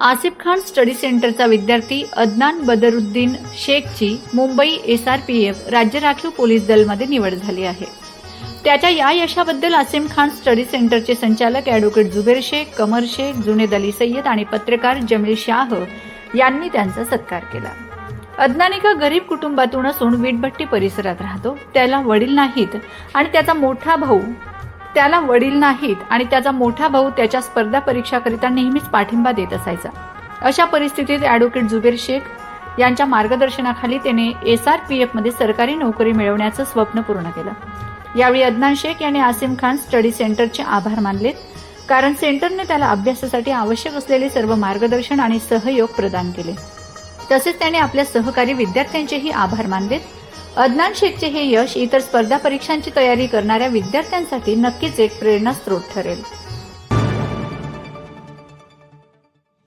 Asif Khan study सेंटरचा विद्यार्थी Adnan Badruddin शेखची Mumbai S R P F राज्य राखीव पोलीस दलमध्ये निवड झाली आहे. त्याच्या या यशाबद्दल आसिम खान स्टडी सेंटरचे संचालक ॲडव्होकेट जुबेर शेख कमर शेख जुनेद अली सय्यद आणि पत्रकार जमील शाह यांनी त्यांचा सत्कार केला. अदनान एका गरीब कुटुंबातून असून वीटभट्टी परिसरात राहतो. त्याला वडील नाहीत आणि त्याचा मोठा भाऊ त्याला वडील नाहीत आणि त्याचा मोठा भाऊ त्याच्या स्पर्धा परीक्षाकरिता नेहमीच पाठिंबा देत असायचा. अशा परिस्थितीत ॲडव्होकेट जुबेर शेख यांच्या मार्गदर्शनाखाली त्याने एस आर पी एफमध्ये सरकारी नोकरी मिळवण्याचं स्वप्न पूर्ण केलं. यावेळी अदनान शेख यांनी आसिम खान स्टडी सेंटरचे आभार मानलेत कारण सेंटरने त्याला अभ्यासासाठी आवश्यक असलेले सर्व मार्गदर्शन आणि सहयोग प्रदान केले. तसेच त्याने आपल्या सहकारी विद्यार्थ्यांचेही आभार मानलेत अदनान शेखचे हे यश इतर स्पर्धा परीक्षांची तयारी करणाऱ्या विद्यार्थ्यांसाठी नक्कीच एक प्रेरणास्त्रोत ठरेल.